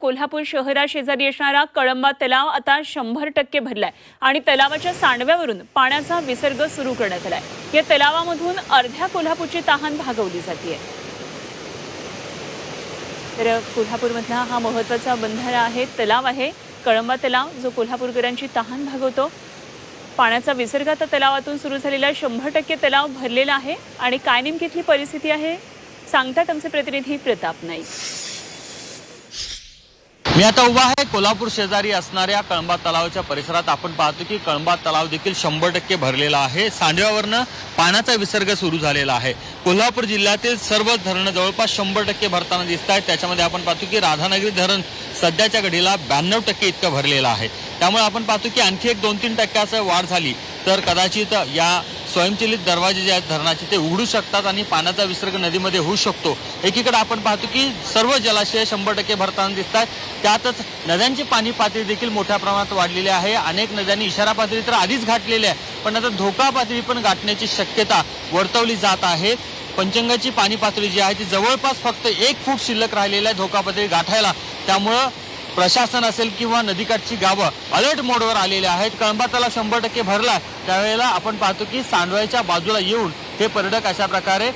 कोल्हापूर शहराशेजारी असणारा कळंबा तलाव आता शंभर टक्के भरलाय आणि तलावाच्या सांडव्यावरून पाण्याचा विसर्ग सुरू करण्यात आलाय. या तलावामधून अर्ध्या कोल्हापूरची तहान भागवली जाते तर कोल्हापूरमधला हा महत्त्वाचा बंधारा आहे तलाव आहे. कळंबा तलाव जो कोल्हापूरकरांची तहान भागवतो. पाण्याचा विसर्ग आता तलावातून सुरू झालेला शंभर टक्के तलाव भरलेला आहे. आणि काय नेमकी परिस्थिती आहे सांगतात आमचे प्रतिनिधी प्रताप नाईक. मी आता उभा आहे कोल्हापूर शेजारी असणाऱ्या कळंबा तलावाच्या परिसरात. आपण पाहतो की कळंबा तलाव देखील शंभर टक्के भरलेला आहे. सांडव्यावरनं पाण्याचा विसर्ग सुरू झालेला आहे. कोल्हापूर जिल्ह्यातील सर्व धरणं जवळपास शंभर टक्के भरताना दिसत आहेत. त्याच्यामध्ये आपण पाहतो की राधानगरी धरण सध्याच्या घडीला ब्याण्णव टक्के इतकं भरलेलं आहे. त्यामुळे आपण पाहतो की आणखी एक दोन तीन टक्क्याचं वाढ झाली. तर कदाचित या स्वयंचलित दरवाजे जे आहेत धरणाचे ते उघडू शकतात आणि पाण्याचा विसर्ग नदीमध्ये होऊ शकतो. एकीकडे आपण पाहतो की सर्व जलाशय शंभर टक्के भरताना दिसत आहेत. त्यातच नद्यांची पाणी पातळी देखील मोठ्या प्रमाणात वाढलेली आहे. अनेक नद्यांनी इशारा पातळी तर आधीच गाठलेली आहे पण आता धोका पातळी पण गाठण्याची शक्यता वर्तवली जात आहे. पंचंगाची पाणी पातळी जी आहे ती जवळपास फक्त एक फूट शिल्लक राहिलेली आहे धोका पातळी गाठायला. त्यामुळं प्रशासन असेल किंवा नदीकाठची गावं अलर्ट मोडवर आलेली आहेत. कळंबा तलाव शंभर टक्के भरला त्यावेळेला आपण पाहतो की सांडव्याच्या बाजूला येऊन हे पर्यटक अशा प्रकारे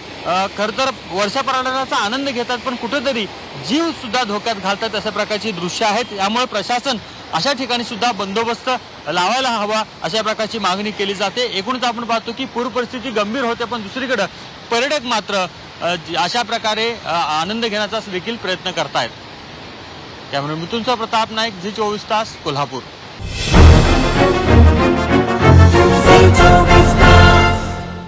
खरं तर वर्षापर्यटनाचा आनंद घेतात पण कुठेतरी जीव सुद्धा धोक्यात घालतात अशा प्रकारची दृश्य आहेत. यामुळे प्रशासन अशा ठिकाणी सुद्धा बंदोबस्त लावायला हवा अशा प्रकारची मागणी केली जाते. एकूणच आपण पाहतो की पूर परिस्थिती गंभीर होते पण दुसरीकडं पर्यटक मात्र अशा प्रकारे आनंद घेण्याचा देखील प्रयत्न करतायत. कॅमेरा मिथुनचा प्रताप नाईक झी चोवीस तास कोल्हापूर.